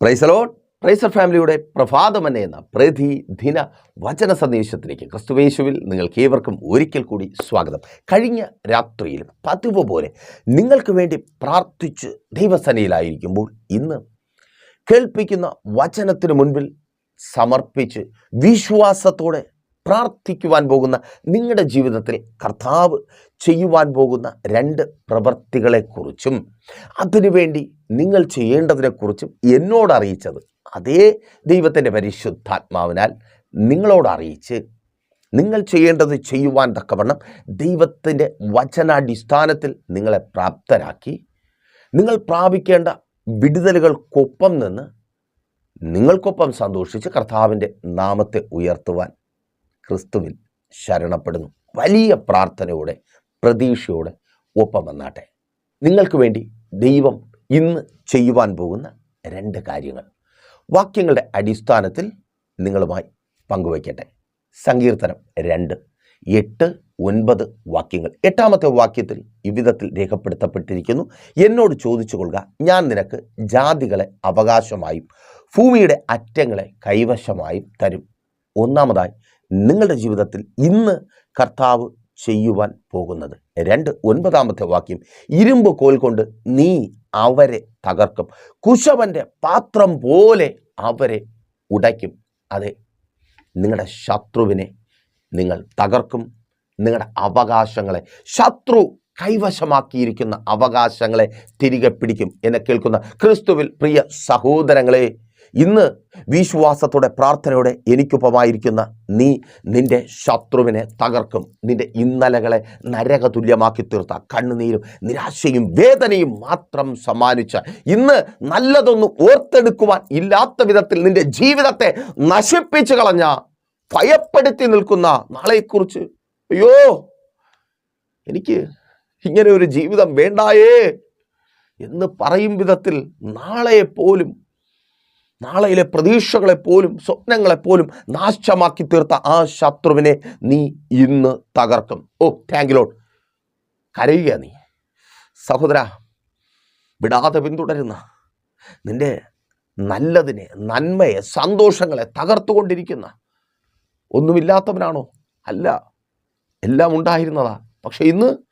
പ്രൈസലോ പ്രൈസർ ഫാമിലിയുടെ പ്രഭാതമനെ എന്ന പ്രതിദിന വചന സന്ദേശത്തിലേക്ക് ക്രിസ്തുവേശുവിൽ നിങ്ങൾക്ക് ഏവർക്കും ഒരിക്കൽ കൂടി സ്വാഗതം. കഴിഞ്ഞ രാത്രിയിൽ പതിവ് പോലെ നിങ്ങൾക്ക് വേണ്ടി പ്രാർത്ഥിച്ച് ദൈവസനയിലായിരിക്കുമ്പോൾ ഇന്ന് കേൾപ്പിക്കുന്ന വചനത്തിന് മുൻപിൽ സമർപ്പിച്ച് വിശ്വാസത്തോടെ പ്രാർത്ഥിക്കുവാൻ പോകുന്ന നിങ്ങളുടെ ജീവിതത്തിൽ കർത്താവ് ചെയ്യുവാൻ പോകുന്ന രണ്ട് പ്രവൃത്തികളെക്കുറിച്ചും അതിനുവേണ്ടി നിങ്ങൾ ചെയ്യേണ്ടതിനെക്കുറിച്ചും എന്നോട് അറിയിച്ചത് അതേ ദൈവത്തിന്റെ പരിശുദ്ധാത്മാവിനാൽ നിങ്ങളോട് അറിയിച്ച് നിങ്ങൾ ചെയ്യേണ്ടത് ചെയ്യുവാൻ തക്കവണ്ണം ദൈവത്തിന്റെ വചനാടിസ്ഥാനത്തിൽ നിങ്ങളെ പ്രാപ്തരാക്കി നിങ്ങൾ പ്രാപിക്കേണ്ട വിടുതലുകൾക്കൊപ്പം നിന്ന് നിങ്ങൾക്കൊപ്പം സന്തോഷിച്ച് കർത്താവിന്റെ നാമത്തെ ഉയർത്തുവാൻ ക്രിസ്തുവിൽ ശരണപ്പെടുന്നു. വലിയ പ്രാർത്ഥനയോടെ പ്രതീക്ഷയോടെ ഒപ്പം വന്നാട്ടെ. നിങ്ങൾക്ക് വേണ്ടി ദൈവം ഇന്ന് ചെയ്യുവാൻ പോകുന്ന രണ്ട് കാര്യങ്ങൾ. വാക്യങ്ങളുടെ അടിസ്ഥാനത്തിൽ നിങ്ങളുമായി പങ്കുവയ്ക്കട്ടെ. സങ്കീർത്തനം രണ്ട് എട്ട് ഒൻപത് വാക്യങ്ങൾ. എട്ടാമത്തെ വാക്യത്തിൽ ഇവിധത്തിൽ രേഖപ്പെടുത്തപ്പെട്ടിരിക്കുന്നു. എന്നോട് ചോദിച്ചു കൊള്ളുക ഞാൻ നിനക്ക് ജാതികളെ അവകാശമായും ഭൂമിയുടെ അറ്റങ്ങളെ കൈവശമായും തരും. ഒന്നാമതായി നിങ്ങളുടെ ജീവിതത്തിൽ ഇന്ന് കർത്താവ് ചെയ്യുവാൻ പോകുന്നത്. രണ്ട് ഒൻപതാമത്തെ വാക്യം. ഇരുമ്പ് കോൽ കൊണ്ട് നീ അവരെ തകർക്കും. കുശവന്റെ പാത്രം പോലെ അവരെ ഉടയ്ക്കും. അതെ നിങ്ങളുടെ ശത്രുവിനെ നിങ്ങൾ തകർക്കും. നിങ്ങളുടെ അവകാശങ്ങളെ ശത്രു കൈവശമാക്കിയിരിക്കുന്ന അവകാശങ്ങളെ തിരികെ പിടിക്കും. എന്നെ കേൾക്കുന്ന ക്രിസ്തുവിൽ പ്രിയ സഹോദരങ്ങളെ ഇന്ന് വിശ്വാസത്തോടെ പ്രാർത്ഥനയോടെ എനിക്കൊപ്പമായിരിക്കുന്ന നീ നിന്റെ ശത്രുവിനെ തകർക്കും. നിന്റെ ഇന്നലകളെ നരകതുല്യമാക്കി തീർത്ത. കണ്ണുനീരും നിരാശയും വേദനയും മാത്രം സമ്മാനിച്ച ഇന്ന് നല്ലതൊന്നും ഓർത്തെടുക്കുവാൻ ഇല്ലാത്ത വിധത്തിൽ നിന്റെ ജീവിതത്തെ നശിപ്പിച്ചു കളഞ്ഞ ഭയപ്പെടുത്തി നിൽക്കുന്ന നാളെക്കുറിച്ച്. അയ്യോ എനിക്ക് ഇങ്ങനെ ഒരു ജീവിതം വേണ്ടായേ എന്ന് പറയും വിധത്തിൽ നാളെ പോലും നാളെയിലെ പ്രതീക്ഷകളെപ്പോലും സ്വപ്നങ്ങളെപ്പോലും നാശമാക്കി തീർത്ത ആ ശത്രുവിനെ നീ ഇന്ന് തകർക്കും. ഓ താങ്ക് ലോഡ് കരയുക നീ. സഹോദര വിടാതെ പിന്തുടരുന്ന നിന്റെ നല്ലതിനെ നന്മയെ സന്തോഷങ്ങളെ തകർത്തുകൊണ്ടിരിക്കുന്ന ഒന്നുമില്ലാത്തവനാണോ? അല്ല എല്ലാം ഉണ്ടായിരുന്നതാ. പക്ഷെ ഇന്ന്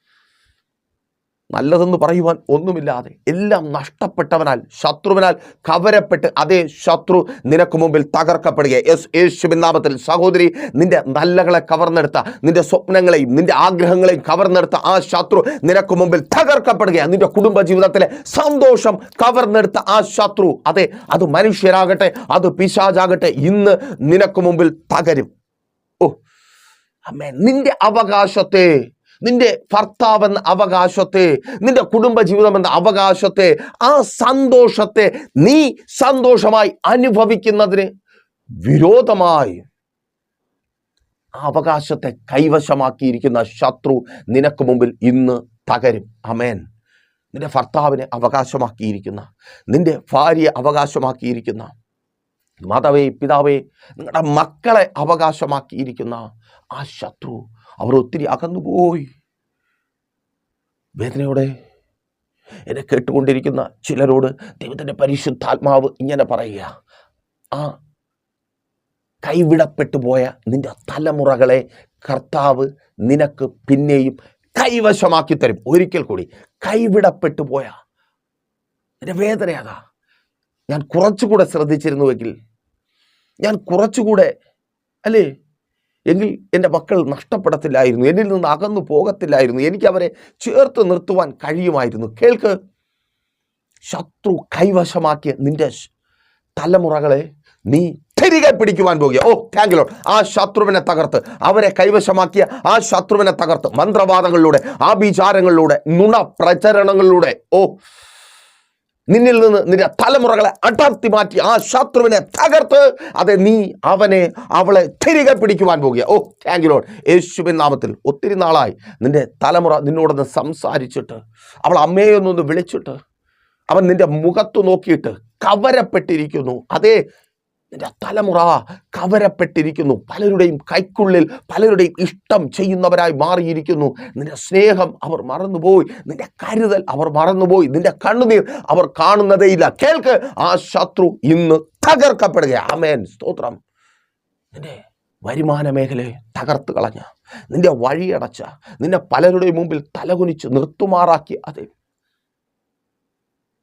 നല്ലതെന്ന് പറയുവാൻ ഒന്നുമില്ലാതെ എല്ലാം നഷ്ടപ്പെട്ടവനാൽ ശത്രുവിനാൽ കവരപ്പെട്ട് അതേ ശത്രു നിനക്ക് മുമ്പിൽ തകർക്കപ്പെടുക യെസ് യേശുവിൻ നാമത്തിൽ സഹോദരി നിന്റെ നല്ലകളെ കവർന്നെടുത്ത നിന്റെ സ്വപ്നങ്ങളെയും നിന്റെ ആഗ്രഹങ്ങളെയും കവർന്നെടുത്ത ആ ശത്രു നിനക്ക് മുമ്പിൽ തകർക്കപ്പെടുക നിന്റെ കുടുംബ ജീവിതത്തിലെ സന്തോഷം കവർന്നെടുത്ത ആ ശത്രു അതെ അത് മനുഷ്യരാകട്ടെ അത് പിശാചാകട്ടെ ഇന്ന് നിനക്ക് മുമ്പിൽ തകരും. ഓ അമ്മേ നിന്റെ അവകാശത്തെ നിന്റെ ഭർത്താവ് എന്ന അവകാശത്തെ നിന്റെ കുടുംബ ജീവിതം എന്ന അവകാശത്തെ ആ സന്തോഷത്തെ നീ സന്തോഷമായി അനുഭവിക്കുന്നതിന് വിരോധമായി ആ അവകാശത്തെ കൈവശമാക്കിയിരിക്കുന്ന ശത്രു നിനക്ക് മുമ്പിൽ ഇന്ന് തകരും. അമേൻ നിന്റെ ഭർത്താവിനെ അവകാശമാക്കിയിരിക്കുന്ന നിന്റെ ഭാര്യയെ അവകാശമാക്കിയിരിക്കുന്ന മാതാവേ പിതാവേ നിങ്ങളുടെ മക്കളെ അവകാശമാക്കിയിരിക്കുന്ന ആ ശത്രു അവർ ഒത്തിരി അകന്നുപോയി. വേദനയോടെ എന്നെ കേട്ടുകൊണ്ടിരിക്കുന്ന ചിലരോട് ദൈവത്തിന്റെ പരിശുദ്ധാത്മാവ് ഇങ്ങനെ പറയുക ആ കൈവിടപ്പെട്ടു പോയ നിന്റെ തലമുറകളെ കർത്താവ് നിനക്ക് പിന്നെയും കൈവശമാക്കി തരും ഒരിക്കൽ കൂടി കൈവിടപ്പെട്ടു പോയ എന്റെ വേദന അതാ ഞാൻ കുറച്ചുകൂടെ ശ്രദ്ധിച്ചിരുന്നുവെങ്കിൽ ഞാൻ കുറച്ചുകൂടെ അല്ലേ? എങ്കിൽ എന്റെ മക്കൾ നഷ്ടപ്പെടത്തില്ലായിരുന്നു എന്നിൽ നിന്ന് അകന്നു പോകത്തില്ലായിരുന്നു എനിക്ക് അവരെ ചേർത്ത് നിർത്തുവാൻ കഴിയുമായിരുന്നു. കേൾക്ക്. ശത്രു കൈവശമാക്കിയ നിന്റെ തലമുറകളെ നീ തിരികെ പിടിക്കുവാൻ പോകുക. ഓ താങ്കിലോ ആ ശത്രുവിനെ തകർത്ത് അവരെ കൈവശമാക്കിയ ആ ശത്രുവിനെ തകർത്ത് മന്ത്രവാദങ്ങളിലൂടെ ആഭിചാരങ്ങളിലൂടെ നുണ പ്രചരണങ്ങളിലൂടെ ഓ നിന്നിൽ നിന്ന് നിന്റെ തലമുറകളെ അടർത്തി മാറ്റി ആ ശത്രുവിനെ തകർത്ത് അതെ നീ അവനെ അവളെ തിരികെ പിടിക്കുവാൻ പോകുക. ഓ താങ്ക് യു ലോഡ് യേശുവിൻ നാമത്തിൽ ഒത്തിരി നാളായി നിന്റെ തലമുറ നിന്നോടൊന്ന് സംസാരിച്ചിട്ട് അവൾ അമ്മയൊന്നൊന്ന് വിളിച്ചിട്ട് അവൻ നിന്റെ മുഖത്ത് നോക്കിയിട്ട് കവരപ്പെട്ടിരിക്കുന്നു. അതേ നിന്റെ തലമുറ കവരപ്പെട്ടിരിക്കുന്നു. പലരുടെയും കൈക്കുള്ളിൽ പലരുടെയും ഇഷ്ടം ചെയ്യുന്നവരായി മാറിയിരിക്കുന്നു. നിന്റെ സ്നേഹം അവർ മറന്നുപോയി. നിന്റെ കരുതൽ അവർ മറന്നുപോയി. നിന്റെ കണ്ണുനീർ അവർ കാണുന്നതേയില്ല. കേൾക്ക് ആ ശത്രു ഇന്ന് തകർക്കപ്പെടുക ആമേൻ. സ്തോത്രം. നിന്റെ വരുമാന മേഖലയെ തകർത്ത് കളഞ്ഞ നിന്റെ വഴിയടച്ച നിന്നെ പലരുടെയും മുമ്പിൽ തലകുനിച്ച് നിർത്തുമാറാക്കി അതെ.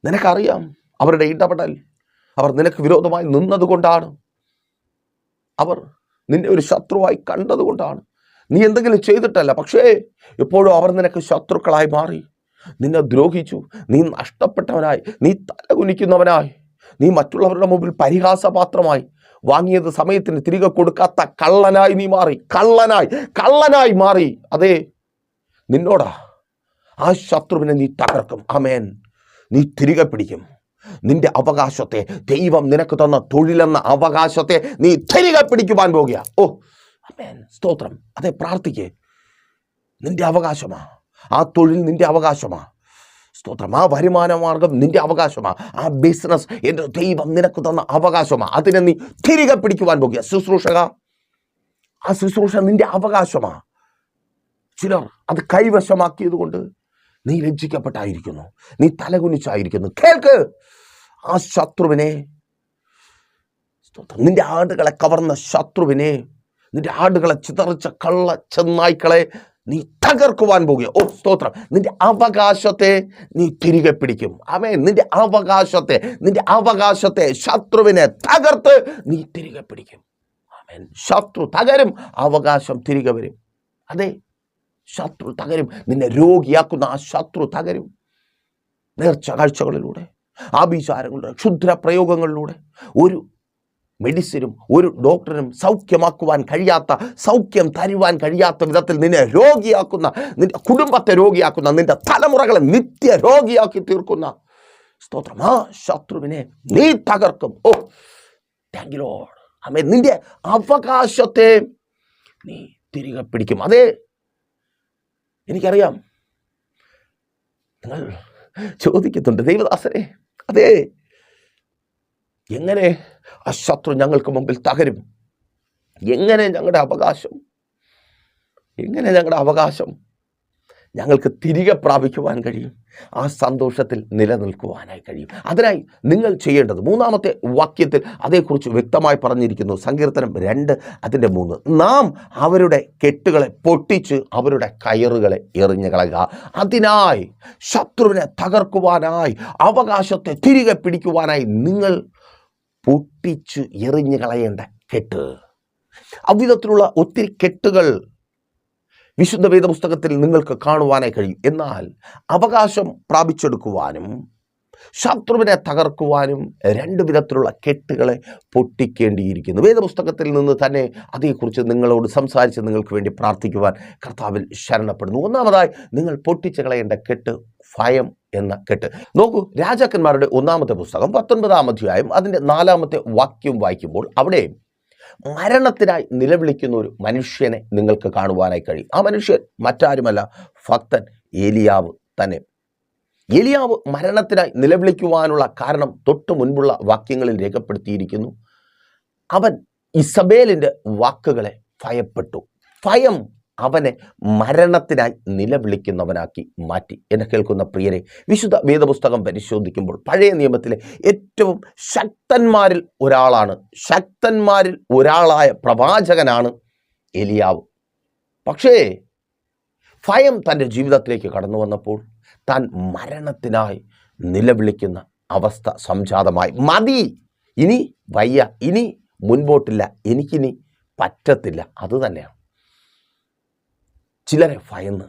നിനക്കറിയാം അവരുടെ ഇടപെടൽ അവർ നിനക്ക് വിരോധമായി നിന്നതുകൊണ്ടാണ്. അവർ നിന്നെ ഒരു ശത്രുവായി കണ്ടതുകൊണ്ടാണ്. നീ എന്തെങ്കിലും ചെയ്തിട്ടല്ല പക്ഷേ എപ്പോഴും അവർ നിനക്ക് ശത്രുക്കളായി മാറി. നിന്നെ ദ്രോഹിച്ചു നീ നഷ്ടപ്പെട്ടവനായി നീ തലകുനിക്കുന്നവനായി. നീ മറ്റുള്ളവരുടെ മുമ്പിൽ പരിഹാസപാത്രമായി. വാങ്ങിയത് സമയത്തിന് തിരികെ കൊടുക്കാത്ത കള്ളനായി നീ മാറി. കള്ളനായി കള്ളനായി മാറി. അതെ നിന്നോടാ. ആ ശത്രുവിനെ നീ തകർക്കും. അമേൻ നീ തിരികെ പിടിക്കും. നിന്റെ അവകാശത്തെ ദൈവം നിനക്ക് തന്ന തൊഴിലെന്ന അവകാശത്തെ നീ തിരികെ പിടിക്കുവാൻ പോകുക ഓ അമേൻ സ്തോത്രം. അതെ പ്രാർത്ഥിക്കേ. നിന്റെ അവകാശമാ. ആ തൊഴിൽ നിന്റെ അവകാശമാ. സ്തോത്രം. ആ വരുമാന മാർഗം നിന്റെ അവകാശമാ. ആ ബിസിനസ് എന്റെ ദൈവം നിനക്ക് തന്ന അവകാശമാ. അതിനെ നീ തിരികെ പിടിക്കുവാൻ പോകുക ശുശ്രൂഷക ആ ശുശ്രൂഷ നിന്റെ അവകാശമാ. ചിലർ അത് കൈവശമാക്കിയത് കൊണ്ട് നീ ലജ്ജിക്കപ്പെട്ടായിരിക്കുന്നു. നീ തലകുനിച്ചായിരിക്കുന്നു. കേൾക്ക്. ആ ശത്രുവിനെ നിന്റെ ആടുകളെ കവർന്ന ശത്രുവിനെ നിന്റെ ആടുകളെ ചിതറിച്ച കള്ള ചെന്നായ്ക്കളെ നീ തകർക്കുവാൻ പോകുക. ഓ സ്തോത്രം. നിന്റെ അവകാശത്തെ നീ തിരികെ പിടിക്കും. അവൻ നിന്റെ അവകാശത്തെ നിന്റെ അവകാശത്തെ ശത്രുവിനെ തകർത്ത് നീ തിരികെ പിടിക്കും. അവൻ ശത്രു തകരും അവകാശം തിരികെ വരും. അതെ. ശത്രു തകരും. നിന്നെ രോഗിയാക്കുന്ന ആ ശത്രു തകരും. നേർച്ച കാഴ്ചകളിലൂടെ ആഭിചാരങ്ങളുടെ ക്ഷുദ്ര പ്രയോഗങ്ങളിലൂടെ ഒരു മെഡിസിനും ഒരു ഡോക്ടറിനും സൗഖ്യമാക്കുവാൻ കഴിയാത്ത സൗഖ്യം തരുവാൻ കഴിയാത്ത വിധത്തിൽ നിന്നെ രോഗിയാക്കുന്ന നിന്റെ കുടുംബത്തെ രോഗിയാക്കുന്ന നിന്റെ തലമുറകളെ നിത്യ രോഗിയാക്കി തീർക്കുന്ന സ്തോത്രം. ആ ശത്രുവിനെ നീ തകർക്കും. ഓ താങ്ക് ലോഡ് അമ്മേ നിന്റെ അവകാശത്തെ നീ തിരികെ പിടിക്കും. അതേ എനിക്കറിയാം. നിങ്ങൾ ചോദിക്കുന്നുണ്ട് ദൈവദാസനെ അതെ. എങ്ങനെ ആ ശത്രു ഞങ്ങൾക്ക് മുമ്പിൽ തകരും? എങ്ങനെ ഞങ്ങളുടെ അവകാശം? എങ്ങനെ ഞങ്ങളുടെ അവകാശം ഞങ്ങൾക്ക് തിരികെ പ്രാപിക്കുവാൻ കഴിയും. ആ സന്തോഷത്തിൽ നിലനിൽക്കുവാനായി കഴിയും. അതിനായി നിങ്ങൾ ചെയ്യേണ്ടത് മൂന്നാമത്തെ വാക്യത്തിൽ അതേക്കുറിച്ച് വ്യക്തമായി പറഞ്ഞിരിക്കുന്നു. സങ്കീർത്തനം രണ്ട് അതിന്റെ മൂന്ന്. നാം അവരുടെ കെട്ടുകളെ പൊട്ടിച്ച് അവരുടെ കയറുകളെ എറിഞ്ഞു കളയുക. അതിനായി ശത്രുവിനെ തകർക്കുവാനായി അവകാശത്തെ തിരികെ പിടിക്കുവാനായി നിങ്ങൾ പൊട്ടിച്ച് എറിഞ്ഞു കളയേണ്ട കെട്ട്. അവിധത്തിലുള്ള ഒത്തിരി കെട്ടുകൾ വിശുദ്ധ വേദപുസ്തകത്തിൽ നിങ്ങൾക്ക് കാണുവാനായി കഴിയും. എന്നാൽ അവകാശം പ്രാപിച്ചെടുക്കുവാനും ശത്രുവിനെ തകർക്കുവാനും രണ്ട് വിധത്തിലുള്ള കെട്ടുകളെ പൊട്ടിക്കേണ്ടിയിരിക്കുന്നു. വേദപുസ്തകത്തിൽ നിന്ന് തന്നെ അതേക്കുറിച്ച് നിങ്ങളോട് സംസാരിച്ച് നിങ്ങൾക്ക് വേണ്ടി പ്രാർത്ഥിക്കുവാൻ കർത്താവിൽ ശരണപ്പെടുന്നു. ഒന്നാമതായി നിങ്ങൾ പൊട്ടിച്ച് കളയേണ്ട കെട്ട് ഭയം എന്ന കെട്ട്. നോക്കൂ രാജാക്കന്മാരുടെ ഒന്നാമത്തെ പുസ്തകം പത്തൊൻപതാം അധ്യായം അതിന്റെ നാലാമത്തെ വാക്യം വായിക്കുമ്പോൾ അവിടെ മരണത്തിനായി നിലവിളിക്കുന്ന ഒരു മനുഷ്യനെ നിങ്ങൾക്ക് കാണുവാനായി കഴിയും. ആ മനുഷ്യൻ മറ്റാരുമല്ല ഭക്തൻ ഏലിയാവ് തന്നെ. ഏലിയാവ് മരണത്തിനായി നിലവിളിക്കുവാനുള്ള കാരണം തൊട്ടു മുൻപുള്ള വാക്യങ്ങളിൽ രേഖപ്പെടുത്തിയിരിക്കുന്നു. അവൻ ഇസബേലിന്റെ വാക്കുകളെ ഭയപ്പെട്ടു. ഭയം അവനെ മരണത്തിനായി നിലവിളിക്കുന്നവനാക്കി മാറ്റി. എന്നെ കേൾക്കുന്ന പ്രിയരെ വിശുദ്ധ വേദപുസ്തകം പരിശോധിക്കുമ്പോൾ പഴയ നിയമത്തിലെ ഏറ്റവും ശക്തന്മാരിൽ ഒരാളാണ്. ശക്തന്മാരിൽ ഒരാളായ പ്രവാചകനാണ് എലിയാവ്. പക്ഷേ ഭയം തന്റെ ജീവിതത്തിലേക്ക് കടന്നു വന്നപ്പോൾ താൻ മരണത്തിനായി നിലവിളിക്കുന്ന അവസ്ഥ സംജാതമായി. മതി ഇനി വയ്യ ഇനി മുൻപോട്ടില്ല എനിക്കിനി പറ്റത്തില്ല. അത് തന്നെയാണ്. ചിലരെ ഭയന്ന്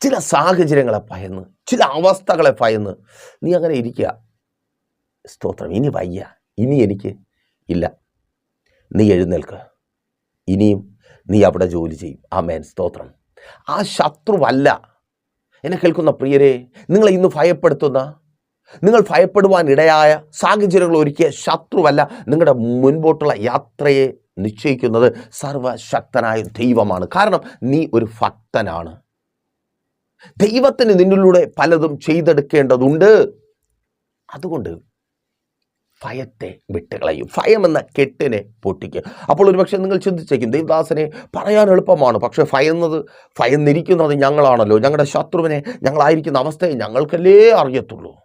ചില സാഹചര്യങ്ങളെ ഭയന്ന് ചില അവസ്ഥകളെ ഭയന്ന്. നീ അങ്ങനെ ഇരിക്കുക. സ്തോത്രം. ഇനി വയ്യ. ഇനി എനിക്ക് ഇല്ല. നീ എഴുന്നേൽക്ക്. ഇനിയും നീ അവിടെ ജോലി ചെയ്യും. ആ മേൻ സ്തോത്രം. ആ ശത്രുവല്ല. എന്നെ കേൾക്കുന്ന പ്രിയരെ നിങ്ങളെ ഇന്ന് ഭയപ്പെടുത്തുന്ന നിങ്ങൾ ഭയപ്പെടുവാൻ ഇടയായ സാഹചര്യങ്ങൾ ഒരുക്കിയ ശത്രുവല്ല നിങ്ങളുടെ മുൻപോട്ടുള്ള യാത്രയെ നിശ്ചയിക്കുന്നത് സർവശക്തനായ ദൈവമാണ്. കാരണം നീ ഒരു ഭക്തനാണ്. ദൈവത്തിന് നിന്നിലൂടെ പലതും ചെയ്തെടുക്കേണ്ടതുണ്ട്. അതുകൊണ്ട് ഭയത്തെ വിട്ടുകളയും. ഭയം എന്ന കെട്ടിനെ പൊട്ടിക്കുക അപ്പോൾ ഒരുപക്ഷെ നിങ്ങൾ ചിന്തിച്ചേക്കും ദേവദാസനെ പറയാൻ എളുപ്പമാണ്. പക്ഷേ ഭയന്നത് ഭയന്നിരിക്കുന്നത് ഞങ്ങളാണല്ലോ. ഞങ്ങളുടെ ശത്രുവിനെ ഞങ്ങളായിരിക്കുന്ന അവസ്ഥയെ ഞങ്ങൾക്കല്ലേ അറിയത്തുള്ളൂ?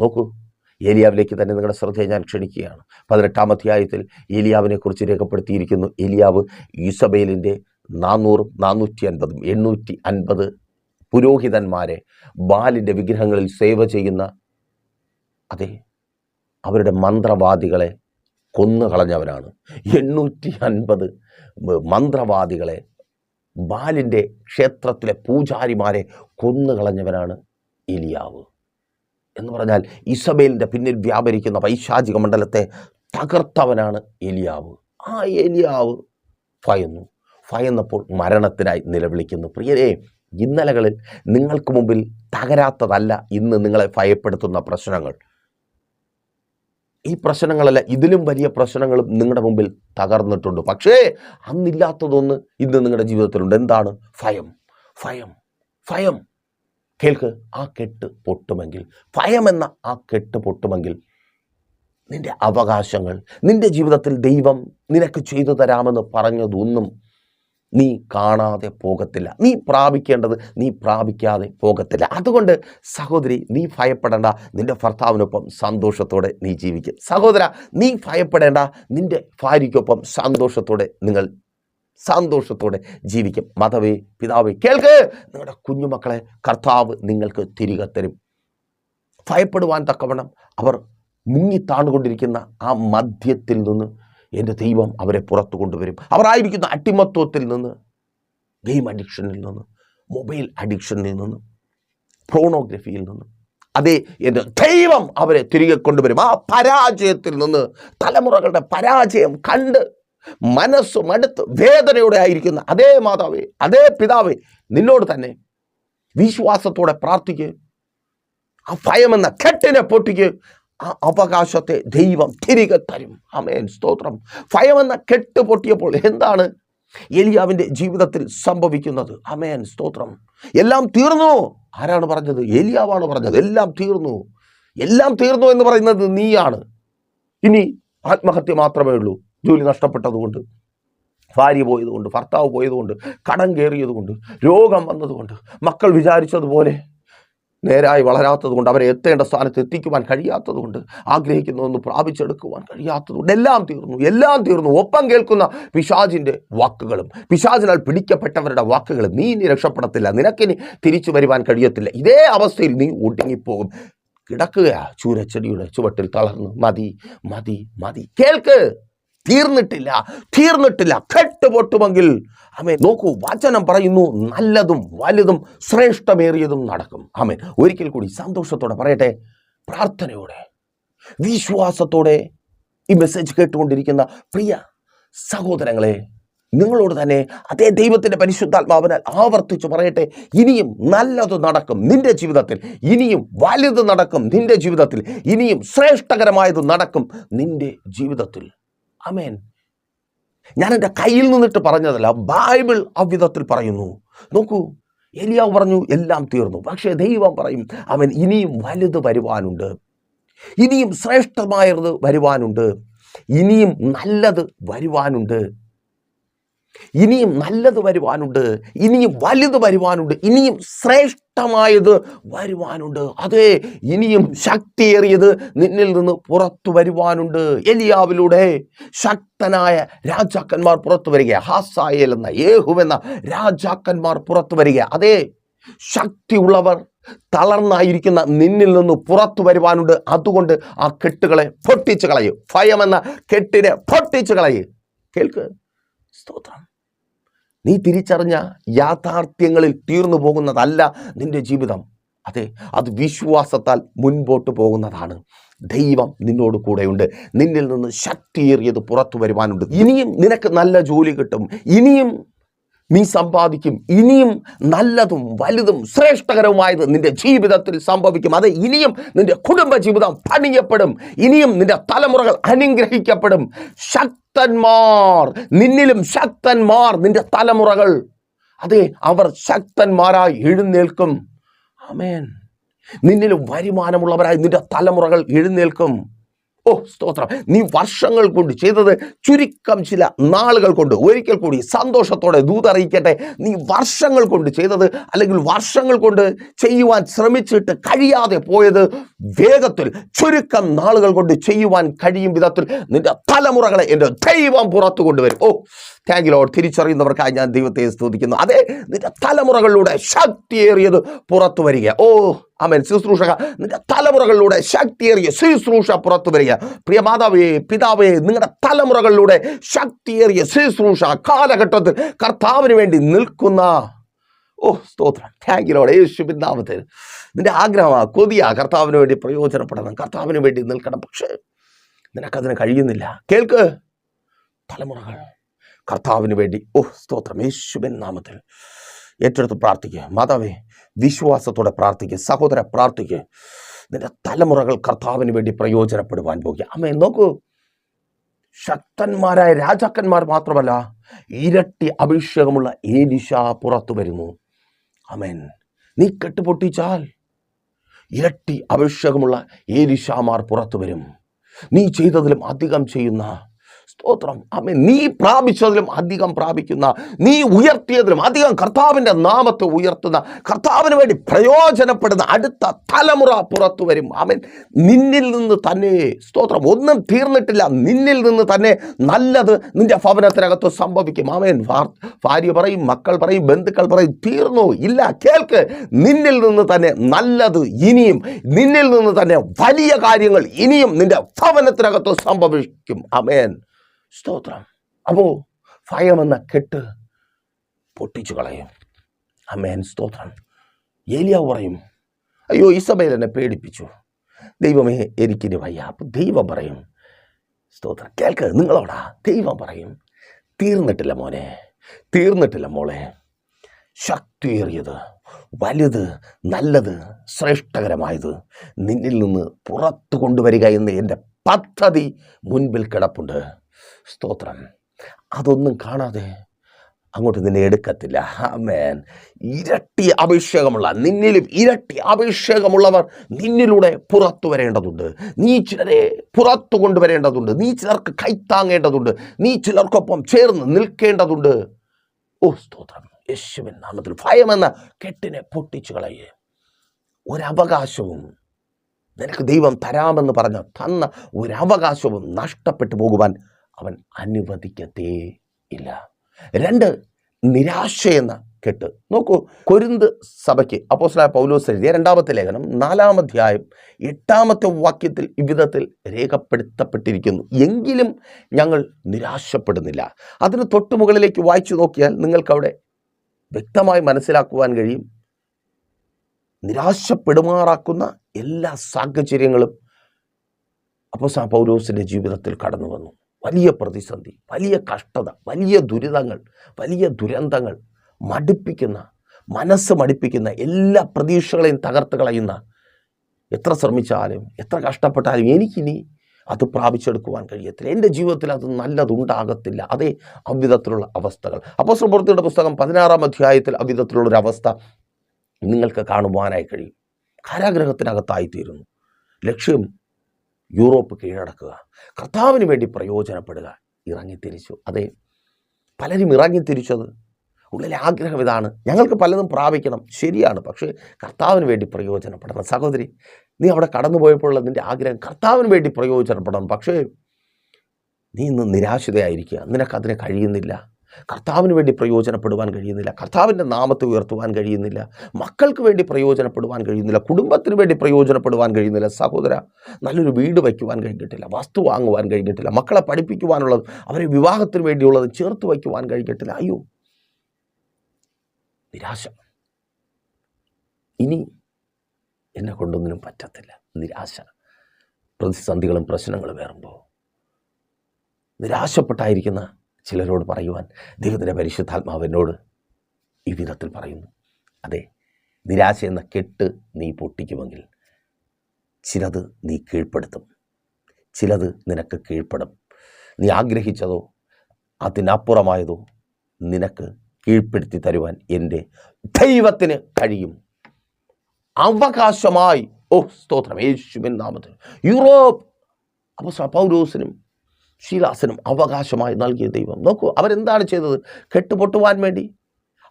നോക്കൂ. ഏലിയാവിലേക്ക് തന്നെ നിങ്ങളുടെ ശ്രദ്ധയെ ഞാൻ ക്ഷണിക്കുകയാണ്. പതിനെട്ടാം അധ്യായത്തിൽ ഏലിയാവിനെ കുറിച്ച് രേഖപ്പെടുത്തിയിരിക്കുന്നു. ഏലിയാവ് ഈസബേലിന്റെ നാനൂറും നാനൂറ്റി അൻപതും എണ്ണൂറ്റി അൻപത് പുരോഹിതന്മാരെ ബാലിന്റെ വിഗ്രഹങ്ങളിൽ സേവ ചെയ്യുന്ന അതെ അവരുടെ മന്ത്രവാദികളെ കൊന്നു കളഞ്ഞവനാണ് എണ്ണൂറ്റി അൻപത് മന്ത്രവാദികളെ ബാലിന്റെ ക്ഷേത്രത്തിലെ പൂജാരിമാരെ കൊന്നു കളഞ്ഞവനാണ് എലിയാവ് എന്ന് പറഞ്ഞാൽ ഇസബേലിന്റെ പിന്നിൽ വ്യാപരിക്കുന്ന പൈശാചിക മണ്ഡലത്തെ തകർത്തവനാണ് എലിയാവ്. ആ എലിയാവ് ഭയന്നു. ഭയന്നപ്പോൾ മരണത്തിനായി നിലവിളിക്കുന്നു. പ്രിയരെ ഇന്നലകളിൽ നിങ്ങൾക്ക് മുമ്പിൽ തകരാത്തതല്ല ഇന്ന് നിങ്ങളെ ഭയപ്പെടുത്തുന്ന പ്രശ്നങ്ങൾ. ഈ പ്രശ്നങ്ങളല്ല ഇതിലും വലിയ പ്രശ്നങ്ങളും നിങ്ങളുടെ മുമ്പിൽ തകർന്നിട്ടുണ്ട്. പക്ഷേ അന്നില്ലാത്തതൊന്ന് ഇന്ന് നിങ്ങളുടെ ജീവിതത്തിലുണ്ട്. എന്താണ്? ഭയം. ഭയം. ഭയം. കേൾക്ക് ആ കെട്ട് പൊട്ടുമെങ്കിൽ ഭയമെന്ന ആ കെട്ട് പൊട്ടുമെങ്കിൽ നിന്റെ അവകാശങ്ങൾ നിന്റെ ജീവിതത്തിൽ ദൈവം നിനക്ക് ചെയ്തു തരാമെന്ന് പറഞ്ഞതൊന്നും നീ കാണാതെ പോകത്തില്ല. നീ പ്രാപിക്കേണ്ടത് നീ പ്രാപിക്കാതെ പോകത്തില്ല. അതുകൊണ്ട് സഹോദരി നീ ഭയപ്പെടേണ്ട. നിന്റെ ഭർത്താവിനൊപ്പം സന്തോഷത്തോടെ നീ ജീവിക്കും. സഹോദര നീ ഭയപ്പെടേണ്ട. നിന്റെ ഭാര്യയ്ക്കൊപ്പം സന്തോഷത്തോടെ നിങ്ങൾ സന്തോഷത്തോടെ ജീവിക്കും. മാതാവേ പിതാവേ കേൾക്ക്. നിങ്ങളുടെ കുഞ്ഞുമക്കളെ കർത്താവ് നിങ്ങൾക്ക് തിരികെ തരും. ഭയപ്പെടുവാൻ തക്കവണ്ണം അവർ മുങ്ങിത്താണുകൊണ്ടിരിക്കുന്ന ആ മദ്യത്തിൽ നിന്ന് എന്റെ ദൈവം അവരെ പുറത്തു കൊണ്ടുവരും. അവർ ആയിരിക്കുന്ന നിന്ന് ഗെയിം അഡിക്ഷനിൽ നിന്ന് മൊബൈൽ അഡിക്ഷനിൽ നിന്ന് പ്രോണോഗ്രഫിയിൽ നിന്ന്. അതെ എന്റെ ദൈവം അവരെ തിരികെ കൊണ്ടുവരും. ആ പരാജയത്തിൽ നിന്ന് തലമുറകളുടെ പരാജയം കണ്ട് മനസ്സ് മടുത്ത് വേദനയോടെ ആയിരിക്കുന്ന അതേ മാതാവേ അതേ പിതാവേ നിന്നോട് തന്നെ വിശ്വാസത്തോടെ പ്രാർത്ഥിക്കുക ആ ഭയമെന്ന കെട്ടിനെ പൊട്ടിക്ക്. ആ അവകാശത്തെ ദൈവം തിരികെ തരും. അമേൻ സ്തോത്രം. ഭയമെന്ന കെട്ട് പൊട്ടിയപ്പോൾ എന്താണ് എലിയാവിന്റെ ജീവിതത്തിൽ സംഭവിക്കുന്നത്? അമേൻ സ്തോത്രം. എല്ലാം തീർന്നു. ആരാണ് പറഞ്ഞത്? എലിയാവാണ് പറഞ്ഞത്. എല്ലാം തീർന്നു. എല്ലാം തീർന്നു എന്ന് പറയുന്നത് നീയാണ്. ഇനി ആത്മഹത്യ മാത്രമേ ഉള്ളൂ. ജോലി നഷ്ടപ്പെട്ടതുകൊണ്ട് ഭാര്യ പോയതുകൊണ്ട് ഭർത്താവ് പോയതുകൊണ്ട് കടം കയറിയതുകൊണ്ട് രോഗം വന്നതുകൊണ്ട് മക്കൾ വിചാരിച്ചതുപോലെ നേരായി വളരാത്തതുകൊണ്ട് അവരെ എത്തേണ്ട സ്ഥാനത്ത് എത്തിക്കുവാൻ കഴിയാത്തതുകൊണ്ട് ആഗ്രഹിക്കുന്നതൊന്ന് പ്രാപിച്ചെടുക്കുവാൻ കഴിയാത്തതുകൊണ്ട് എല്ലാം തീർന്നു എല്ലാം തീർന്നു. ഒപ്പം കേൾക്കുന്ന പിശാജിന്റെ വാക്കുകളും പിശാജിനാൽ പിടിക്കപ്പെട്ടവരുടെ വാക്കുകളും നീ ഇനി രക്ഷപ്പെടത്തില്ല. നിനക്കിനി തിരിച്ചു വരുവാൻ കഴിയത്തില്ല. ഇതേ അവസ്ഥയിൽ നീ ഒടുങ്ങിപ്പോകും. കിടക്കുകയാ ചൂരച്ചെടിയുടെ ചുവട്ടിൽ തളർന്ന്. മതി മതി മതി. കേൾക്ക്. തീർന്നിട്ടില്ല തീർന്നിട്ടില്ല. കെട്ടുപൊട്ടുമെങ്കിൽ ആമേൻ. നോക്കൂ വചനം പറയുന്നു നല്ലതും വലുതും ശ്രേഷ്ഠമേറിയതും നടക്കും. ആമേൻ. ഒരിക്കൽ കൂടി സന്തോഷത്തോടെ പറയട്ടെ പ്രാർത്ഥനയോടെ വിശ്വാസത്തോടെ ഈ മെസ്സേജ് കേട്ടുകൊണ്ടിരിക്കുന്ന പ്രിയ സഹോദരങ്ങളെ നിങ്ങളോട് തന്നെ അതേ ദൈവത്തിന്റെ പരിശുദ്ധാത്മാവിനാൽ ആവർത്തിച്ച് പറയട്ടെ ഇനിയും നല്ലത് നടക്കും നിന്റെ ജീവിതത്തിൽ ഇനിയും വലുത് നടക്കും നിന്റെ ജീവിതത്തിൽ ഇനിയും ശ്രേഷ്ഠകരമായത് നടക്കും നിന്റെ ജീവിതത്തിൽ. അമേൻ ഞാൻ എന്റെ കയ്യിൽ നിന്നിട്ട് പറഞ്ഞതല്ല ബൈബിൾ അവിധത്തിൽ പറയുന്നു. നോക്കൂ എലിയാവ് പറഞ്ഞു എല്ലാം തീർന്നു. പക്ഷേ ദൈവം പറയും അവൻ ഇനിയും വലുത് വരുവാനുണ്ട്. ഇനിയും ശ്രേഷ്ഠമായത് വരുവാനുണ്ട്. ഇനിയും നല്ലത് വരുവാനുണ്ട്. ഇനിയും നല്ലത് വരുവാനുണ്ട്. ഇനിയും വലുത് വരുവാനുണ്ട്. ഇനിയും ശ്രേഷ്ഠമായത് വരുവാനുണ്ട്. അതെ ഇനിയും ശക്തിയേറിയത് നിന്നിൽ നിന്ന് പുറത്തു വരുവാനുണ്ട്. എലിയാവിലൂടെ ശക്തനായ രാജാക്കന്മാർ പുറത്തു വരിക. ഹാസായേൽ എന്ന യേഹു എന്ന രാജാക്കന്മാർ പുറത്തു വരിക. അതെ ശക്തിയുള്ളവർ തളർന്നായിരിക്കുന്ന നിന്നിൽ നിന്ന് പുറത്തു വരുവാനുണ്ട്. അതുകൊണ്ട് ആ കെട്ടുകളെ പൊട്ടിച്ചു കളയും. ഭയമെന്ന കെട്ടിനെ പൊട്ടിച്ചു കളയും. കേൾക്ക്. സ്തോത്രം. നീ തിരിച്ചറിഞ്ഞ യാഥാർത്ഥ്യങ്ങളിൽ തീർന്നു പോകുന്നതല്ല നിന്റെ ജീവിതം. അതെ അത് വിശ്വാസത്താൽ മുൻപോട്ട് പോകുന്നതാണ്. ദൈവം നിന്നോട് കൂടെയുണ്ട്. നിന്നിൽ നിന്ന് ശക്തിയേറിയത് പുറത്തു വരുവാനുണ്ട്. ഇനിയും നിനക്ക് നല്ല ജോലി കിട്ടും. ഇനിയും നീ സമ്പാദിക്കും. ഇനിയും നല്ലതും വലുതും ശ്രേഷ്ഠകരവുമായത് നിന്റെ ജീവിതത്തിൽ സംഭവിക്കും. അത് ഇനിയും നിന്റെ കുടുംബ ജീവിതം പണിയപ്പെടും. ഇനിയും നിന്റെ തലമുറകൾ അനുഗ്രഹിക്കപ്പെടും. ശക്തന്മാർ നിന്നിലും ശക്തന്മാർ നിന്റെ തലമുറകൾ. അതെ അവർ ശക്തന്മാരായി എഴുന്നേൽക്കും. ആമേൻ. നിന്നിലും വരുമാനമുള്ളവരായി നിന്റെ തലമുറകൾ എഴുന്നേൽക്കും. ഓ സ്തോത്രം. നീ വർഷങ്ങൾ കൊണ്ട് ചെയ്തത് ചുരുക്കം ചില നാളുകൾ കൊണ്ട്. ഒരിക്കൽ കൂടി സന്തോഷത്തോടെ ദൂതറിയിക്കട്ടെ നീ വർഷങ്ങൾ കൊണ്ട് ചെയ്തത് അല്ലെങ്കിൽ വർഷങ്ങൾ കൊണ്ട് ചെയ്യുവാൻ ശ്രമിച്ചിട്ട് കഴിയാതെ പോയത് വേഗത്തിൽ ചുരുക്കം നാളുകൾ കൊണ്ട് ചെയ്യുവാൻ കഴിയും വിധത്തിൽ നിന്റെ തലമുറകളെ എന്റെ ദൈവം പുറത്തു കൊണ്ടുവരും. ഓ താങ്ക് ലോഡ് തിരിച്ചറിയുന്നവർക്കായി ഞാൻ ദൈവത്തെ സ്തുതിക്കുന്നു. അതെ നിന്റെ തലമുറകളിലൂടെ ശക്തിയേറിയത് പുറത്തു വരിക. ഓ അമൻ ശുശ്രൂഷക നിന്റെ തലമുറകളിലൂടെ ശക്തിയേറിയ ശുശ്രൂഷ പുറത്തു വരിക. പ്രിയ മാതാവേ പിതാവേ നിങ്ങളുടെ തലമുറകളിലൂടെ ശക്തിയേറിയ ശുശ്രൂഷ കാലഘട്ടത്തിൽ കർത്താവിന് വേണ്ടി നിൽക്കുന്ന ഓ സ്തോത്രം. ലോഡ് യേശു നാമത്തിൽ നിന്റെ ആഗ്രഹമാണ് കൊതിയാ കർത്താവിന് വേണ്ടി പ്രയോജനപ്പെടണം. കർത്താവിന് വേണ്ടി നിൽക്കണം. പക്ഷേ നിനക്കതിന് കഴിയുന്നില്ല. കേൾക്ക് തലമുറകൾ. കർത്താവിന് വേണ്ടി. ഓ സ്തോത്രം. യേശുബൻ നാമത്തിൽ ഏറ്റെടുത്ത് പ്രാർത്ഥിക്കുക. മാതാവേ വിശ്വാസത്തോടെ പ്രാർത്ഥിക്കുക. സഹോദര പ്രാർത്ഥിക്കുക. നിന്റെ തലമുറകൾ കർത്താവിന് വേണ്ടി പ്രയോജനപ്പെടുവാൻ പോകുക. അമ്മേ നോക്കൂ. ശക്തന്മാരായ രാജാക്കന്മാർ മാത്രമല്ല ഇരട്ടി അഭിഷേകമുള്ള ഏലിശ പുറത്തു വരുന്നു. അമേൻ. നീ കെട്ടുപൊട്ടിച്ചാൽ ഇരട്ടി അഭിഷേകമുള്ള ഏലിശാമാർ പുറത്തു വരും. നീ ചെയ്തതിലും അധികം ചെയ്യുന്ന സ്തോത്രം. അമ്മ നീ പ്രാപിച്ചതിലും അധികം പ്രാപിക്കുന്ന നീ ഉയർത്തിയതിലും അധികം കർത്താവിന്റെ നാമത്തെ ഉയർത്തുന്ന കർത്താവിന് വേണ്ടി പ്രയോജനപ്പെടുന്ന അടുത്ത തലമുറ പുറത്തു വരും. അവൻ നിന്നിൽ നിന്ന് തന്നെ സ്തോത്രം. ഒന്നും തീർന്നിട്ടില്ല. നിന്നിൽ നിന്ന് തന്നെ നല്ലത് നിന്റെ ഭവനത്തിനകത്ത് സംഭവിക്കും. അവൻ ഭാര്യ പറയും മക്കൾ പറയും ബന്ധുക്കൾ പറയും തീർന്നു. ഇല്ല കേൾക്ക്. നിന്നിൽ നിന്ന് തന്നെ നല്ലത് ഇനിയും നിന്നിൽ നിന്ന് തന്നെ വലിയ കാര്യങ്ങൾ ഇനിയും നിന്റെ ഭവനത്തിനകത്ത് സംഭവിക്കും. അമേൻ സ്തോത്രം. അപ്പോൾ ഭയമെന്ന കെട്ട് പൊട്ടിച്ചു കളയും. അമേൻ സ്തോത്രം. ഏലിയാവ് പറയും അയ്യോ ഇസബേൽ എന്നെ പേടിപ്പിച്ചു. ദൈവമേ എനിക്കിനി വയ്യ. അപ്പം ദൈവം പറയും സ്തോത്രം. കേൾക്ക് നിങ്ങളോടാ? ദൈവം പറയും തീർന്നിട്ടില്ല മോനെ തീർന്നിട്ടില്ല മോളെ. ശക്തിയേറിയത് വലുത് നല്ലത് ശ്രേഷ്ഠകരമായത് നിന്നിൽ നിന്ന് പുറത്തു കൊണ്ടുവരിക എന്ന് എന്റെ പദ്ധതി മുൻപിൽ കിടപ്പുണ്ട്. സ്തോത്രം. അതൊന്നും കാണാതെ അങ്ങോട്ട് നിന്നെ എടുക്കത്തില്ല. ആമേൻ. ഇരട്ടി അഭിഷേകമുള്ള നിന്നിലും ഇരട്ടി അഭിഷേകമുള്ളവർ നിന്നിലൂടെ പുറത്തു വരേണ്ടതുണ്ട്. നീ ചിലരെ പുറത്തു കൊണ്ടുവരേണ്ടതുണ്ട്. നീ ചിലർക്ക് കൈത്താങ്ങേണ്ടതുണ്ട് നീ ചിലർക്കൊപ്പം ചേർന്ന് നിൽക്കേണ്ടതുണ്ട്. ഓ സ്തോത്രം. യേശുവിൻ നാമത്തിൽ ഭയമെന്ന കെട്ടിനെ പൊട്ടിച്ചു കളയേ. ഒരവകാശവും നിനക്ക് ദൈവം തരാമെന്ന് പറഞ്ഞ തന്ന ഒരവകാശവും നഷ്ടപ്പെട്ടു പോകുവാൻ അവൻ അനുവദിക്കത്തേ ഇല്ല. രണ്ട് നിരാശയെന്ന കെട്ട്. നോക്കൂ കൊരിന്ത് സഭയ്ക്ക് അപ്പോസ്ലായ പൗലോസ് എഴുതിയ രണ്ടാമത്തെ ലേഖനം നാലാമധ്യായം എട്ടാമത്തെ വാക്യത്തിൽ ഇവിധത്തിൽ രേഖപ്പെടുത്തപ്പെട്ടിരിക്കുന്നു. എങ്കിലും ഞങ്ങൾ നിരാശപ്പെടുന്നില്ല. അതിന് തൊട്ടു മുകളിലേക്ക് വായിച്ചു നോക്കിയാൽ നിങ്ങൾക്കവിടെ വ്യക്തമായി മനസ്സിലാക്കുവാൻ കഴിയും. നിരാശപ്പെടുമാറാക്കുന്ന എല്ലാ സാഹചര്യങ്ങളും അപ്പോസ്ലാ പൗലോസിന്റെ ജീവിതത്തിൽ കടന്നു വന്നു വലിയ പ്രതിസന്ധി വലിയ കഷ്ടത വലിയ ദുരിതങ്ങൾ വലിയ ദുരന്തങ്ങൾ മടുപ്പിക്കുന്ന മനസ്സ് മടുപ്പിക്കുന്ന എല്ലാ പ്രതീക്ഷകളെയും തകർത്ത് കളയുന്ന എത്ര ശ്രമിച്ചാലും എത്ര കഷ്ടപ്പെട്ടാലും എനിക്കിനി അത് പ്രാപിച്ചെടുക്കുവാൻ കഴിയത്തില്ല. എന്റെ ജീവിതത്തിൽ അത് നല്ലതുണ്ടാകത്തില്ല. അതേ അവിധത്തിലുള്ള അവസ്ഥകൾ. അപ്പോൾ സുഹൃത്തിയുടെ പുസ്തകം പതിനാറാം അധ്യായത്തിൽ അവിധത്തിലുള്ളൊരു അവസ്ഥ നിങ്ങൾക്ക് കാണുവാനായി കഴിയും. കാരാഗ്രഹത്തിനകത്തായിത്തീരുന്നു. ലക്ഷ്യം യൂറോപ്പ് കീഴടക്കുക. കർത്താവിന് വേണ്ടി പ്രയോജനപ്പെടുക. ഇറങ്ങിത്തിരിച്ചു. അതെ. പലരും ഇറങ്ങിത്തിരിച്ചത്. ഉള്ളിലെ ആഗ്രഹം ഇതാണ്. ഞങ്ങൾക്ക് പലതും പ്രാപിക്കണം. ശരിയാണ്. പക്ഷേ കർത്താവിന് വേണ്ടി പ്രയോജനപ്പെടണം. സഹോദരി നീ അവിടെ കടന്നു പോയപ്പോഴുള്ള നിന്റെ ആഗ്രഹം കർത്താവിന് വേണ്ടി പ്രയോജനപ്പെടണം. പക്ഷേ നീ ഇന്ന് നിരാശിതയായിരിക്കുക. നിനക്കതിന് കഴിയുന്നില്ല. കർത്താവിന് വേണ്ടി പ്രയോജനപ്പെടുവാൻ കഴിയുന്നില്ല. കർത്താവിന്റെ നാമത്തെ ഉയർത്തുവാൻ കഴിയുന്നില്ല. മക്കൾക്ക് വേണ്ടി പ്രയോജനപ്പെടുവാൻ കഴിയുന്നില്ല. കുടുംബത്തിന് വേണ്ടി പ്രയോജനപ്പെടുവാൻ കഴിയുന്നില്ല. സഹോദര നല്ലൊരു വീട് വയ്ക്കുവാൻ കഴിഞ്ഞിട്ടില്ല. വസ്തു വാങ്ങുവാൻ കഴിഞ്ഞിട്ടില്ല. മക്കളെ പഠിപ്പിക്കുവാനുള്ളത് അവരെ വിവാഹത്തിന് വേണ്ടിയുള്ളത് ചേർത്ത് വയ്ക്കുവാൻ കഴിഞ്ഞിട്ടില്ല. അയ്യോ. നിരാശ. ഇനി എന്നെ കൊണ്ടൊന്നിനും പറ്റത്തില്ല. നിരാശ. പ്രതിസന്ധികളും പ്രശ്നങ്ങളും വേറുമ്പോൾ നിരാശപ്പെട്ടായിരിക്കുന്ന ചിലരോട് പറയുവാൻ ദൈവത്തിന്റെ പരിശുദ്ധാത്മാവ് എന്നോട് ഈ വിധത്തിൽ പറയുന്നു. അതെ നിരാശ എന്ന കെട്ട് നീ പൊട്ടിക്കുമെങ്കിൽ ചിലത് നീ കീഴ്പ്പെടുത്തും. ചിലത് നിനക്ക് കീഴ്പ്പെടും. നീ ആഗ്രഹിച്ചതോ അതിനപ്പുറമായതോ നിനക്ക് കീഴ്പ്പെടുത്തി തരുവാൻ എന്റെ ദൈവത്തിന് കഴിയും. അവകാശമായി ഓ സ്തോത്രം യേശുവിൻ നാമത്തിൽ. യൂറോപ്പ് അപ്പോൾ പൗരോസിനും ശീലാസിനും അവകാശമായി നൽകിയ ദൈവം. നോക്കൂ അവരെന്താണ് ചെയ്തത്? കെട്ടുപൊട്ടുവാൻ വേണ്ടി.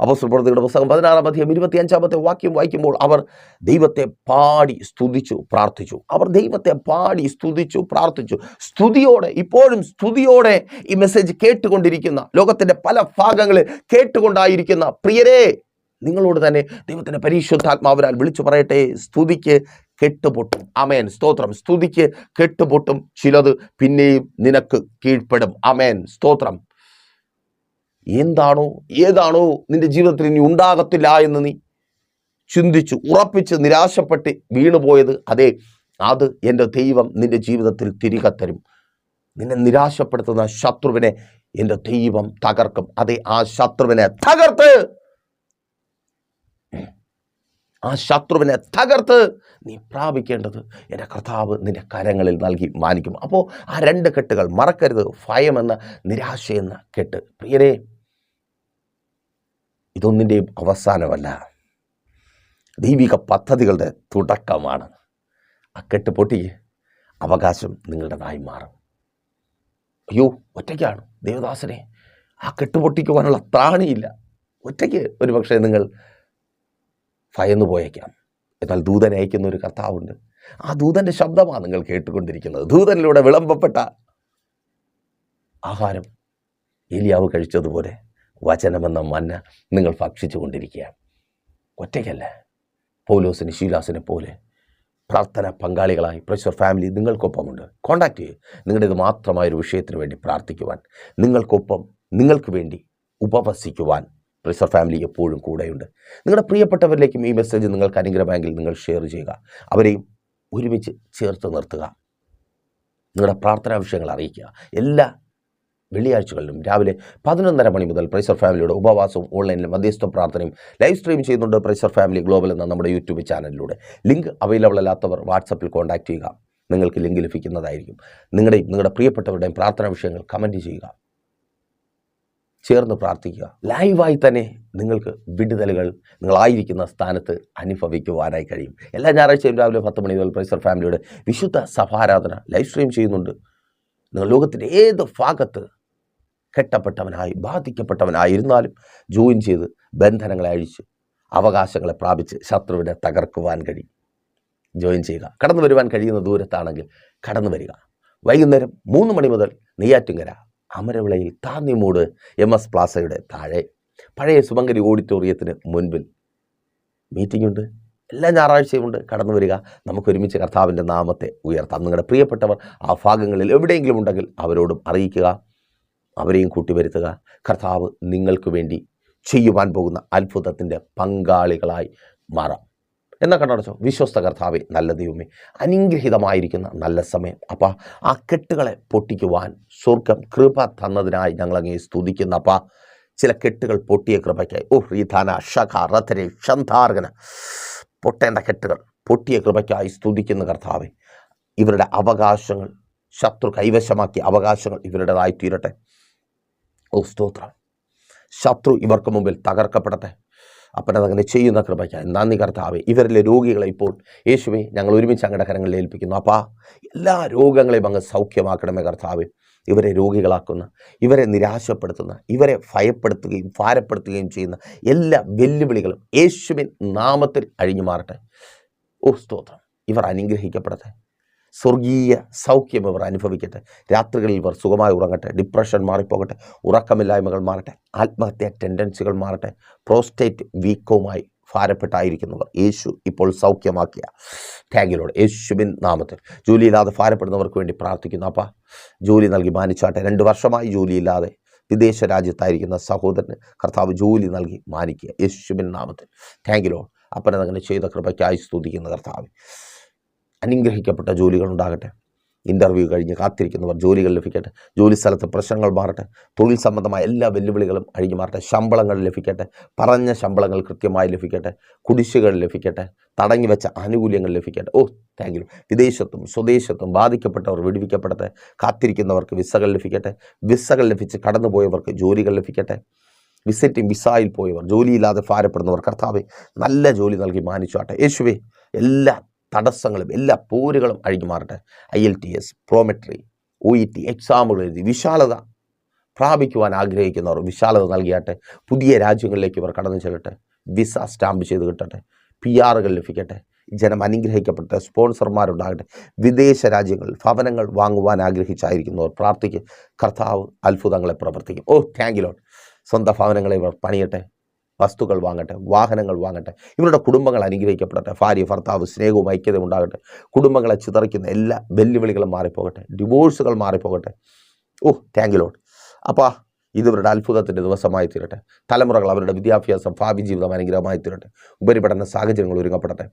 അപസ്വപ്രതിയുടെ പുസ്തകം പതിനാറാം അധ്യായം ഇരുപത്തിയഞ്ചാമത്തെ വാക്യം വായിക്കുമ്പോൾ അവർ ദൈവത്തെ പാടി സ്തുതിച്ചു പ്രാർത്ഥിച്ചു. അവർ ദൈവത്തെ പാടി സ്തുതിച്ചു പ്രാർത്ഥിച്ചു. സ്തുതിയോടെ ഇപ്പോഴും സ്തുതിയോടെ ഈ മെസ്സേജ് കേട്ടുകൊണ്ടിരിക്കുന്ന ലോകത്തിന്റെ പല ഭാഗങ്ങളിൽ കേട്ടുകൊണ്ടായിരിക്കുന്ന പ്രിയരെ നിങ്ങളോട് തന്നെ ദൈവത്തിന്റെ പരിശുദ്ധാത്മാവിനാൽ വിളിച്ചു പറയട്ടെ. സ്തുതിക്ക് കെട്ടുപൊട്ടും. അമേൻ സ്തോത്രം. സ്തുതിക്ക് കെട്ടുപൊട്ടും. ചിലത് പിന്നെയും നിനക്ക് കീഴ്പ്പെടും. അമേൻ സ്തോത്രം. എന്താണോ? ഏതാണോ നിന്റെ ജീവിതത്തിൽ ഇനി ഉണ്ടാകത്തില്ല എന്ന് നീ ചിന്തിച്ചു ഉറപ്പിച്ച് നിരാശപ്പെട്ട് വീണുപോയത് അതെ അത് എന്റെ ദൈവം നിന്റെ ജീവിതത്തിൽ തിരികെ തരും. നിന്നെ നിരാശപ്പെടുത്തുന്ന ശത്രുവിനെ എന്റെ ദൈവം തകർക്കും. അതെ ആ ശത്രുവിനെ തകർത്ത് ആ ശത്രുവിനെ തകർത്ത് നീ പ്രാപിക്കേണ്ടത് എന്റെ കർത്താവ് നിന്റെ കരങ്ങളിൽ നൽകി മാനിക്കും. അപ്പോൾ ആ രണ്ട് കെട്ടുകൾ മറക്കരുത്. ഭയമെന്ന നിരാശയെന്ന കെട്ട്. പ്രിയരെ ഇതൊന്നിന്റെയും അവസാനമല്ല. ദൈവിക പദ്ധതികളുടെ തുടക്കമാണ്. ആ കെട്ട് പൊട്ടി അവകാശം നിങ്ങളുടേതായി മാറും. അയ്യോ ഒറ്റയ്ക്കാണ് ദേവദാസനെ. ആ കെട്ട് പൊട്ടിക്കുവാനുള്ള ത്രാണിയില്ല. ഒറ്റയ്ക്ക് ഒരുപക്ഷെ നിങ്ങൾ ഭയന്നു പോയേക്കാം. എന്നാൽ ദൂതൻ അയക്കുന്ന ഒരു കർത്താവുണ്ട്. ആ ദൂതന്റെ ശബ്ദമാണ് നിങ്ങൾ കേട്ടുകൊണ്ടിരിക്കുന്നത്. ദൂതനിലൂടെ വിളമ്പപ്പെട്ട ആഹാരം ഏലിയാവ് കഴിച്ചതുപോലെ വചനമെന്ന മന്ന നിങ്ങൾ ഭക്ഷിച്ചു കൊണ്ടിരിക്കുകയാണ് ഒറ്റയ്ക്കല്ല. പൗലോസിന് ശീലാസിനെ പോലെ പ്രാർത്ഥന പങ്കാളികളായി പ്രഷർ ഫാമിലി നിങ്ങൾക്കൊപ്പമുണ്ട്. കോണ്ടാക്ട് ചെയ്യുക നിങ്ങളുടെ ഇത് മാത്രമായ ഒരു വിഷയത്തിന് വേണ്ടി പ്രാർത്ഥിക്കുവാൻ. നിങ്ങൾക്കൊപ്പം നിങ്ങൾക്ക് വേണ്ടി ഉപവസിക്കുവാൻ. പ്രഷർ ഫാമിലി എപ്പോഴും കൂടെയുണ്ട്. നിങ്ങളുടെ പ്രിയപ്പെട്ടവരിലേക്കും ഈ മെസ്സേജ് നിങ്ങൾക്ക് അനുഗ്രഹമെങ്കിൽ നിങ്ങൾ ഷെയർ ചെയ്യുക. അവരെയും ഒരുമിച്ച് ചേർത്ത് നിർത്തുക. നിങ്ങളുടെ പ്രാർത്ഥനാ വിഷയങ്ങൾ അറിയിക്കുക. എല്ലാ വെള്ളിയാഴ്ചകളിലും രാവിലെ പതിനൊന്നര മണി മുതൽ പ്രൈസർ ഫാമിലിയുടെ ഉപവാസവും ഓൺലൈനിലും മധ്യസ്ഥ പ്രാർത്ഥനയും ലൈവ് സ്ട്രീം ചെയ്യുന്നുണ്ട് പ്രൈസർ ഫാമിലി ഗ്ലോബൽ എന്ന നമ്മുടെ യൂട്യൂബ് ചാനലിലൂടെ ലിങ്ക് അവൈലബിൾ അല്ലാത്തവർ വാട്സപ്പിൽ കോൺടാക്ട് ചെയ്യുക. നിങ്ങൾക്ക് ലിങ്ക് ലഭിക്കുന്നതായിരിക്കും. നിങ്ങളുടെയും നിങ്ങളുടെ പ്രിയപ്പെട്ടവരുടെയും പ്രാർത്ഥനാ വിഷയങ്ങൾ കമന്റ് ചെയ്യുക. ചേർന്ന് പ്രാർത്ഥിക്കുക. ലൈവായി തന്നെ നിങ്ങൾക്ക് വിടുതലുകൾ നിങ്ങളായിരിക്കുന്ന സ്ഥാനത്ത് അനുഭവിക്കുവാനായി കഴിയും. എല്ലാ ഞായറാഴ്ചയും രാവിലെ പത്ത് മണി മുതൽ പ്രൈസർ ഫാമിലിയുടെ വിശുദ്ധ സഭാരാധന ലൈവ് സ്ട്രീം ചെയ്യുന്നുണ്ട്. നിങ്ങൾ ലോകത്തിന്റെ ഏത് ഭാഗത്ത് കെട്ടപ്പെട്ടവനായി ബാധിക്കപ്പെട്ടവനായിരുന്നാലും ജോയിൻ ചെയ്ത് ബന്ധനങ്ങളെ അഴിച്ച് അവകാശങ്ങളെ പ്രാപിച്ച് ശത്രുവിനെ തകർക്കുവാൻ കഴിയും. ജോയിൻ ചെയ്യുക. കടന്നു വരുവാൻ കഴിയുന്ന ദൂരത്താണെങ്കിൽ കടന്നു വരിക വൈകുന്നേരം മൂന്ന് മണി മുതൽ നെയ്യാറ്റുങ്കര അമരവിളയിൽ താന്നിമൂട് എം എസ് പ്ലാസയുടെ താഴെ. പഴയ സുമങ്കരി ഓഡിറ്റോറിയത്തിന് മുൻപിൽ. മീറ്റിംഗ് ഉണ്ട്. എല്ലാ ഞായറാഴ്ചയും ഉണ്ട്. കടന്നു വരിക. നമുക്ക് ഒരുമിച്ച് കർത്താവിന്റെ നാമത്തെ ഉയർത്താം. നിങ്ങളുടെ പ്രിയപ്പെട്ടവർ ആ ഭാഗങ്ങളിൽ എവിടെയെങ്കിലും ഉണ്ടെങ്കിൽ അവരോടും അറിയിക്കുക. അവരെയും കൂട്ടി കൂട്ടിവരുത്തുക. കർത്താവ് നിങ്ങൾക്ക് വേണ്ടി ചെയ്യുവാൻ പോകുന്ന അത്ഭുതത്തിന്റെ പങ്കാളികളായി മാറാം. എന്നാ കണ്ടടച്ചോ വിശ്വസ്ത കർത്താവെ നല്ല ദൈവമേ അനുഗ്രഹിതമായിരിക്കുന്ന നല്ല സമയം. അപ്പ ആ കെട്ടുകളെ പൊട്ടിക്കുവാൻ സ്വർഗം കൃപ തന്നതിനായി ഞങ്ങളങ്ങേ സ്തുതിക്കുന്ന. അപ്പ ചില കെട്ടുകൾ പൊട്ടിയ കൃപയ്ക്കായി. ഓ റീധാന ഷഖ റഥരെ ഷന്ധാർഗന പൊട്ടേണ്ട കെട്ടുകൾ പൊട്ടിയ കൃപയ്ക്കായി സ്തുതിക്കുന്ന കർത്താവെ. ഇവരുടെ അവകാശങ്ങൾ ശത്രു കൈവശമാക്കിയ അവകാശങ്ങൾ ഇവരുടേതായി തീരട്ടെ. ഓ സ്തോത്രം. ശത്രു ഇവർക്ക് മുമ്പിൽ തകർക്കപ്പെടട്ടെ. അപ്പനത് അങ്ങനെ ചെയ്യുന്ന കൃപയ്ക്കായി നന്ദി കർത്താവെ ഇവരിലെ രോഗികളെ ഇപ്പോൾ യേശുവെ ഞങ്ങൾ ഒരുമിച്ച് അങ്ങയുടെ കരങ്ങളിൽ ഏൽപ്പിക്കുന്നു. അപ്പാ എല്ലാ രോഗങ്ങളെയും അങ്ങ് സൗഖ്യമാക്കണമേ കർത്താവെ. ഇവരെ രോഗികളാക്കുന്ന ഇവരെ നിരാശപ്പെടുത്തുന്ന ഇവരെ ഭയപ്പെടുത്തുകയും ഭാരപ്പെടുത്തുകയും ചെയ്യുന്ന എല്ലാ വെല്ലുവിളികളും യേശുവിൻ നാമത്തിൽ അഴിഞ്ഞു മാറട്ടെ ഓ സ്തോത്രം ഇവർ അനുഗ്രഹിക്കപ്പെടട്ടെ. സ്വർഗീയ സൗഖ്യം ഇവർ അനുഭവിക്കട്ടെ. രാത്രികളിൽ ഇവർ സുഖമായി ഉറങ്ങട്ടെ. ഡിപ്രഷൻ മാറിപ്പോകട്ടെ. ഉറക്കമില്ലായ്മകൾ മാറട്ടെ. ആത്മഹത്യാ ടെൻഡൻസികൾ മാറട്ടെ. പ്രോസ്റ്റേറ്റ് വീക്കവുമായി ഭാരപ്പെട്ടായിരിക്കുന്നവർ. യേശു ഇപ്പോൾ സൗഖ്യമാക്കിയ. ടാങ്കിലൂടെ യേശുവിൻ നാമത്തിൽ. ജോലിയില്ലാതെ ഭാരപ്പെടുന്നവർക്ക് വേണ്ടി പ്രാർത്ഥിക്കുന്നു അപ്പം. ജോലി നൽകി മാനിച്ചാട്ടെ. രണ്ട് വർഷമായി ജോലിയില്ലാതെ വിദേശ രാജ്യത്തായിരിക്കുന്ന സഹോദരന് കർത്താവ് ജോലി നൽകി മാനിക്കുക. യേശുവിൻ നാമത്തിൽ. ടാങ്കിലോട് അപ്പനെ അങ്ങനെ ചെയ്ത കൃപയ്ക്കായി സ്തുതിക്കുന്ന കർത്താവ്. അനുഗ്രഹിക്കപ്പെട്ട ജോലികൾ ഉണ്ടാകട്ടെ ഇന്റർവ്യൂ കഴിഞ്ഞ് കാത്തിരിക്കുന്നവർ ജോലികൾ ലഭിക്കട്ടെ. ജോലി സ്ഥലത്ത് പ്രശ്നങ്ങൾ മാറട്ടെ. തൊഴിൽ സംബന്ധമായ എല്ലാ വെല്ലുവിളികളും അഴിഞ്ഞു മാറട്ടെ. ശമ്പളങ്ങൾ ലഭിക്കട്ടെ. പറഞ്ഞ ശമ്പളങ്ങൾ കൃത്യമായി ലഭിക്കട്ടെ. കുടിശ്ശികൾ ലഭിക്കട്ടെ. തടങ്ങി വെച്ച ആനുകൂല്യങ്ങൾ ലഭിക്കട്ടെ. ഓ താങ്ക് യു വിദേശത്തും സ്വദേശത്തും ബാധിക്കപ്പെട്ടവർ വിടുവിക്കപ്പെടട്ടെ. കാത്തിരിക്കുന്നവർക്ക് വിസകൾ ലഭിക്കട്ടെ. വിസകൾ ലഭിച്ച് കടന്നുപോയവർക്ക് ജോലികൾ ലഭിക്കട്ടെ. വിസിറ്റിംഗ് വിസായിൽ പോയവർ ജോലിയില്ലാതെ ഭാരപ്പെടുന്നവർ കർത്താവെ നല്ല ജോലി നൽകി മാനിച്ചാട്ടെ യേശുവേ എല്ലാ തടസ്സങ്ങളും എല്ലാ പോരുകളും അഴിഞ്ഞു മാറട്ടെ. I L T S പ്രോമെട്രി O E T എക്സാമുകൾ എഴുതി വിശാലത പ്രാപിക്കുവാൻ ആഗ്രഹിക്കുന്നവർ വിശാലത നൽകിയാട്ടെ. പുതിയ രാജ്യങ്ങളിലേക്ക് ഇവർ കടന്നു ചെല്ലട്ടെ. വിസ സ്റ്റാമ്പ് ചെയ്ത് കിട്ടട്ടെ. പി ആറുകൾ ലഭിക്കട്ടെ. ജനം അനുഗ്രഹിക്കപ്പെട്ട സ്പോൺസർമാരുണ്ടാകട്ടെ. വിദേശ രാജ്യങ്ങളിൽ ഭവനങ്ങൾ വാങ്ങുവാൻ ആഗ്രഹിച്ചായിരിക്കുന്നവർ പ്രാർത്ഥിക്കും. കർത്താവ് അത്ഭുതങ്ങളെ പ്രവർത്തിക്കും. ഓ താങ്ക് യു ലോഡ് സ്വന്തം ഭവനങ്ങളെ ഇവർ പണിയട്ടെ. വസ്തുക്കൾ വാങ്ങട്ടെ വാഹനങ്ങൾ വാങ്ങട്ടെ ഇവരുടെ കുടുംബങ്ങൾ അനുഗ്രഹിക്കപ്പെടട്ടെ ഭാര്യ ഭർത്താവ് സ്നേഹവും ഐക്യതയും ഉണ്ടാകട്ടെ കുടുംബങ്ങളെ ചിതറിക്കുന്ന എല്ലാ വെല്ലുവിളികളും മാറിപ്പോകട്ടെ ഡിവോഴ്സുകൾ മാറിപ്പോകട്ടെ. ഓ താങ്ക് ലോഡ് അപ്പാ ഇത് ഇവരുടെ അത്ഭുതത്തിന്റെ ദിവസമായി തീരട്ടെ. തലമുറകൾ അവരുടെ വിദ്യാഭ്യാസം ഭാവി ജീവിതം അനുഗ്രഹമായി തീരട്ടെ. ഉപരിപഠന സാഹചര്യങ്ങൾ ഒരുങ്ങപ്പെടട്ടെ.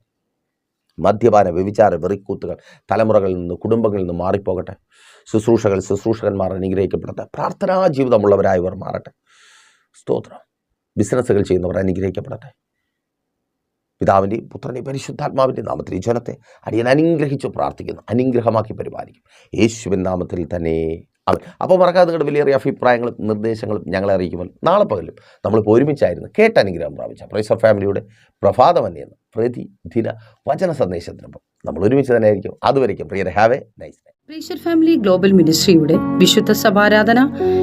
മദ്യപാന വ്യഭിചാര വെറിക്കൂത്തുകൾ തലമുറകളിൽ നിന്ന് കുടുംബങ്ങളിൽ നിന്ന് മാറിപ്പോകട്ടെ. ശുശ്രൂഷകൾ ശുശ്രൂഷകന്മാർ അനുഗ്രഹിക്കപ്പെടട്ടെ. പ്രാർത്ഥനാ ജീവിതമുള്ളവരായവർ മാറട്ടെ. സ്തോത്രം. ബിസിനസ്സുകൾ ചെയ്യുന്നവർ അനുഗ്രഹിക്കപ്പെടട്ടെ. പിതാവിന്റെയും പുത്രന്റെയും പരിശുദ്ധാത്മാവിന്റെ നാമത്തിൽ ഈ ജനത്തെ അടിയൻ അനുഗ്രഹിച്ച് പ്രാർത്ഥിക്കുന്നു. അനുഗ്രഹമാക്കി പരിപാലിക്കും. യേശുവിൻ നാമത്തിൽ തന്നെ. അവൻ അപ്പോൾ മറക്കാതെ നിങ്ങളുടെ വിലയേറിയ അഭിപ്രായങ്ങളും നിർദ്ദേശങ്ങളും ഞങ്ങളെ അറിയിക്കുമല്ലോ നാളെ പകലും നമ്മളിപ്പോൾ ഒരുമിച്ചായിരുന്നു കേട്ട അനുഗ്രഹം പ്രാപിച്ച പ്രൈസർ ഫാമിലിയുടെ പ്രഭാതമന്യെന്ന് പ്രതി പ്രതിദിന വചന സന്ദേശത്തിനൊപ്പം നമ്മൾ ഒരുമിച്ച് തന്നെ ആയിരിക്കും അതുവരയ്ക്കും prior have a nice family global മിനിസ്ട്രിയുടെ വിശുദ്ധ സഭാരാധന